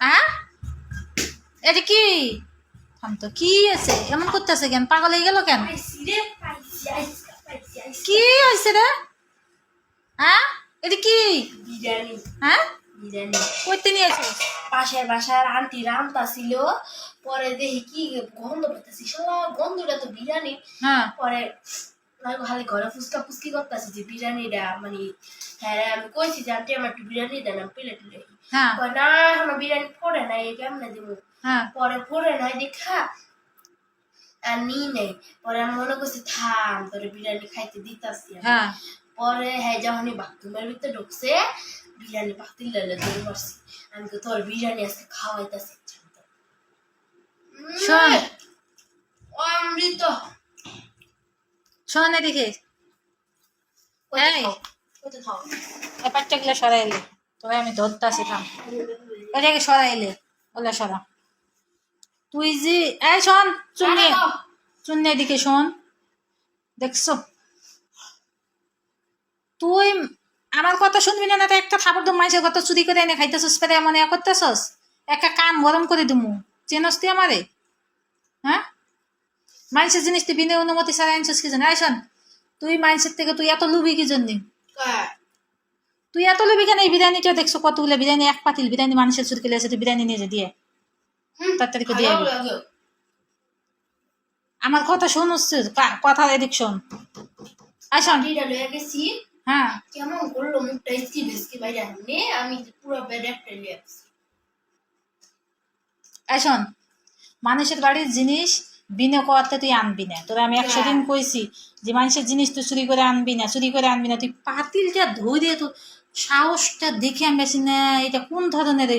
হ্যাঁ? এটা কি? তো কি আছে? এমন করতেছে কেন? পাগল হয়ে গেল কেন? কি হয়েছে রে? হ্যাঁ? এটা কি? বিরিয়ানি। হ্যাঁ? বিরিয়ানি। করতে পাশের বাসার আন্টি রামতা ছিল। পরে দেখি কি গন্ধ পেতেছি সব গন্ধটা তো বিরিয়ানি। হ্যাঁ। পরে খালি ঘরে ফুচকা ফুচকি করতেছি যে বিরিয়ানিটা মানে হ্যাঁ আমি কইছি যে আন্টি আমার একটু বিরিয়ানি দেন আমি প্লেট লেখি হ্যাঁ না এখনও বিরিয়ানি পড়ে নাই এই কেমনে দিব হ্যাঁ পরে পড়ে নাই দেখা আর নি নেই পরে আমি মনে করছি থাম তোরে বিরিয়ানি খাইতে দিতাছি। হ্যাঁ পরে হ্যাঁ যখনই বাথরুমের ভিতরে ঢুকছে বিরিয়ানি পাতি লেলে দৌড় মারছি আমি তো তোর বিরিয়ানি আজকে খাওয়াইতেছি। অমৃত শোন এদিকে এই। সরাইলে তবে আমি ধরতে এটাকে সরাইলে ওগুলো সরা। তুই যে এই শোন চুন্নি। চুন্নি এদিকে শোন। দেখছ? তুই আমার কথা শুনবি না তো একটা খাবার তো মাইসের কথা চুরি করে এনে খাইতেছস পেরে এমন এ করতেছস? একটা কান গরম করে দিমু। চেনস তুই আমারে? হ্যাঁ? মানুষের জিনিস তুই বিনা অনুমতি ছাড়া আনছিস কি জন্য এই শোন তুই মানুষের থেকে তুই এত লুবি কি জন্য? তুই এত লুবি কেন? এই বিরিয়ানিটা দেখছ কতগুলো বিরিয়ানি? এক পাতিল বিরিয়ানি মানুষের চুরি করে এসে তুই বিরিয়ানি নিয়ে দিয়ে তাড়াতাড়ি দিয়ে আমার কথা শোন হচ্ছে কথা এদিক শোন। হ্যাঁ। কেমন করল? মুখটা ইসকি ভেসকি বাইরে হামনে আমি পুরো বেড একটা আসছি। এই শোন। মানুষের বাড়ির জিনিস বিনে করতে তুই আনবি না। তোরা আমি একশো দিন কইছি যে মানুষের জিনিস তুই চুরি করে আনবি না চুরি করে আনবি না। তুই পাতিলটা ধরে তো সাহসটা দেখে আমি বেশি না এটা কোন ধরনের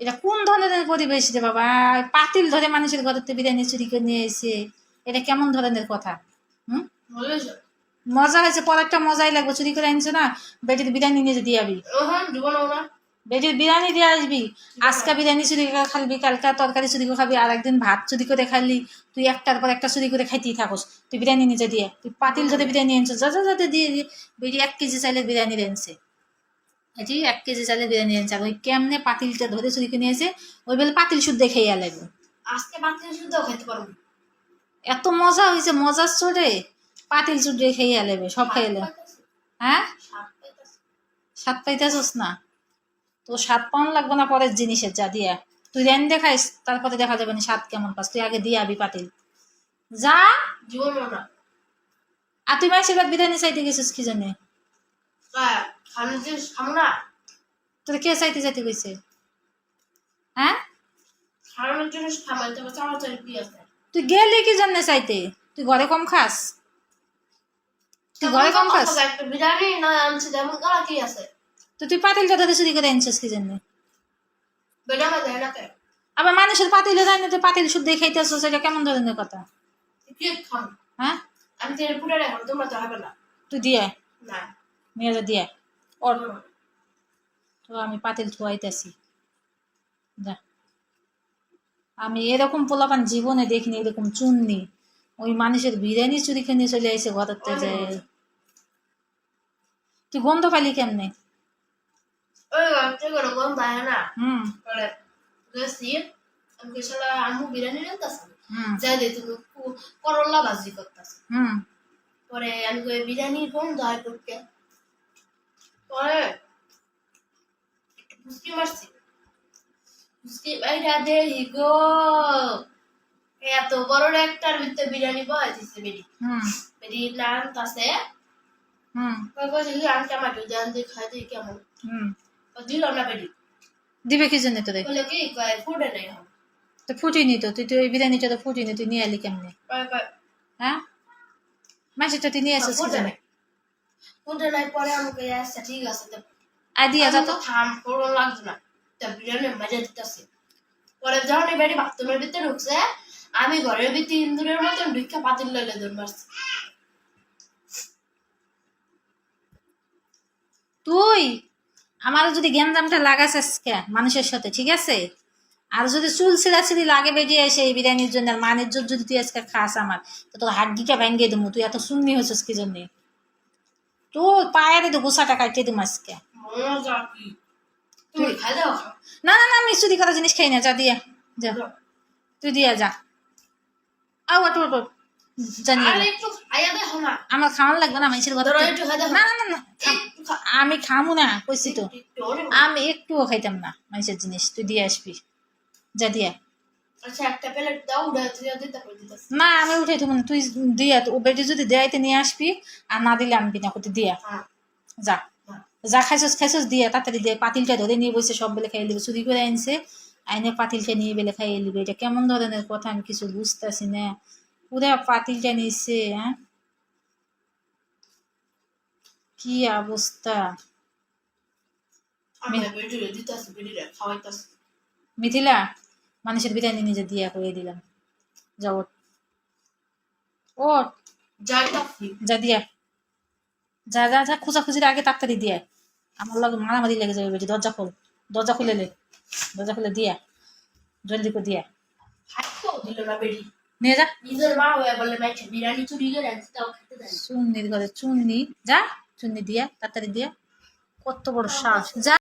এটা কোন ধরনের পরিবেশ রে বাবা? পাতিল ধরে মানুষের থেকে বিরিয়ানি চুরি করে নিয়ে এসে এটা কেমন ধরনের কথা? হুম? মজা হয়েছে? পরেরটা মজাই লাগবে। চুরি করে আনছে না বেটির বিরিয়ানি নিয়ে দিয়ে বেটির বিরিয়ানি দিয়ে আসবি? আজকে বিরিয়ানি চুরি করে খাবি কালকা তরকারি চুরি করে খাবি আর একদিন ভাত চুরি করে খালি তুই একটার পর একটা চুরি করে খাইতেই থাকস। তুই বিরিয়ানি নিজে দিয়ে তুই পাতিল ধরে বিরিয়ানি আনছিস যা যা যাতে দিয়ে দিয়ে বেটি এক কেজি চাইলে বিরিয়ানি এনেছে। এটি এক কেজি চাইলে বিরিয়ানি এনেছে আর ওই কেমনে পাতিলটা ধরে চুরি করে নিয়েছে ওই বেলে পাতিল শুদ্ধ খেয়ে লাগবে আজকে বাচ্চা শুদ্ধ খেতে পারব এত মজা হয়েছে মজার চড়ে পাতিল চুড়ে খেয়ে লেবে সব খেয়ে হ্যাঁ? স্বাদ পাইতেছস না? তো স্বাদ পাওয়ান লাগবে না পরের জিনিসের যা দিয়া। তুই রেন দেখাইস তারপরে দেখা যাবে না স্বাদ কেমন পাস। তুই আগে দিয়ে আবি পাতিল। যা। আর তুই মাইসের বাদ বিরিয়ানি চাইতে গেছিস কি জানে? তোর কে চাইতে চাইতে গেছে হ্যাঁ? তুই গেলি কি জন্য চাইতে? তুই ঘরে কম খাস? তুই ঘরে কম খাস? বিরিয়ানি না আনছি তেমন কি আছে? তো তুই পাতিলটা করে আনছিস কি জন্য? আবার মানুষের পাতিলে জানি তুই পাতিল শুদ্ধ খাইতেছ সেটা কেমন ধরনের কথা? হ্যাঁ? আমি পুটে রাখব তোমরা তো হবে না। তুই দিয়ে? না। যা দিয়ে। ওর। তো আমি পাতিল থুয়াইতেছি। যা। আমি এরকম পোলাপান জীবনে দেখিনি এরকম চুননি। ওই মানুষের বিরিয়ানি চুরি খেয়ে নিয়ে চলে এসে ঘরের তুই গন্ধ পালি কেমনে? ওই গাছটা কোনো গন্ধ আয় না। হুম পরে গেছি আমি কেসালা আম্মু বিরিয়ানি রান্তাছি হুম যাই দে তুমি করলা ভাজি করতেছি হুম পরে আমি কই বিরিয়ানির গন্ধ হয় করতে পরে পুষ্টি মারছি পুষ্টি বাইরা দেহি গো। এত বড় একটার ভিতরে বিরিয়ানি পাওয়া দিচ্ছে বেরি হুম বেরি নান তাছে। হুম কই কইছে কি আনতে আমার দিয়ে খাই দিই কেমন? হুম দিল না বেরি দিবে কি জন্য তোরে বলে কি কয় ফুডে নেই তো ফুটিনি তো তুই তো ওই বিরিয়ানিটা তো ফুটিনি তুই নিয়ে এলি কেমনে? হ্যাঁ? মাসিটা তুই নিয়ে আসিস জন্য? নাই। ফুডে নাই পরে আমাকে আচ্ছা ঠিক আছে তো। আয় দিয়া যা তো তো। থাম করো লাগতো না। তা বিরিয়ানি মজা দিতেছে। পরে যখন বাড়ি বাথরুমের ভিতরে ঢুকছে আমি ঘরের ভিতরে ইন্দুরের মতন ঢুকে পাতিল লইলে দৌড় মারছি। তুই? আমার যদি গ্যাঞ্জামটা লাগাস আজকে মানুষের সাথে ঠিক আছে? আর যদি চুল ছিঁড়াছিড়ি লাগে বেরিয়ে এসে এই বিরিয়ানির জন্য আর মানের জন্য যদি তুই আজকে খাস আমার তো তোর হাড্ডিটা ভেঙে দেবো তুই এত শূন্য হয়েছিস কি জন্যে? তোর পায়ের তো গোসাটা কাটিয়ে দেবো আজকে। না না না আমি চুরি করা জিনিস খাই না যা দিয়ে যা। তুই দিয়ে যা। আও আটু আটু। না। আমার খাওয়ান লাগবে না মানুষের কথা না না না না আমি খামু না কইছি তো। আমি একটুও খাইতাম না মানুষের জিনিস তুই দিয়ে আসবি। যা দিয়া। আচ্ছা না আমি উঠে তুমি তুই দিয়া ও বেটি যদি দেয়াইতে নিয়ে আসবি আর না দিলে আনবি না কোথায় দিয়া। হ্যাঁ। যা। হ্যাঁ। যা খাইছস খাইছস দিয়া তাড়াতাড়ি দিয়ে পাতিলটা ধরে নিয়ে বসে সব বেলে খাইয়ে দিবে চুরি করে আনছে। আইনে পাতিলটা নিয়ে বেলে খাইয়ে দিবে এটা কেমন ধরনের কথা আমি কিছু বুঝতেছি না। পুরা পাতিলটা নিচ্ছে হ্যাঁ? কি অবস্থা? মিথিলা মানুষের বিরিয়ানি নিজে দিয়া করে দিলাম। যা ওঠ। ওঠ। যাইতাছি। যা দিয়া। যা যা যা খোঁজাখুঁজির আগে তাড়াতাড়ি দিয়া। আমার লগে মারামারি লেগে যাবে বেটি দরজা খোল দরজা খুলে লে দরজা খুলে দিয়া জলদি করে দিয়া। দিল না বেডি। নিয়ে যা। নিজের মা হয়ে বলে মাইছে বিরিয়ানি চুরি করে আনছে তাও খেতে দেয় না। চুন্নির ঘরে চুন্নি। যা চুন্নি দিয়া তাড়াতাড়ি দিয়া। কত বড় শ্বাস যা।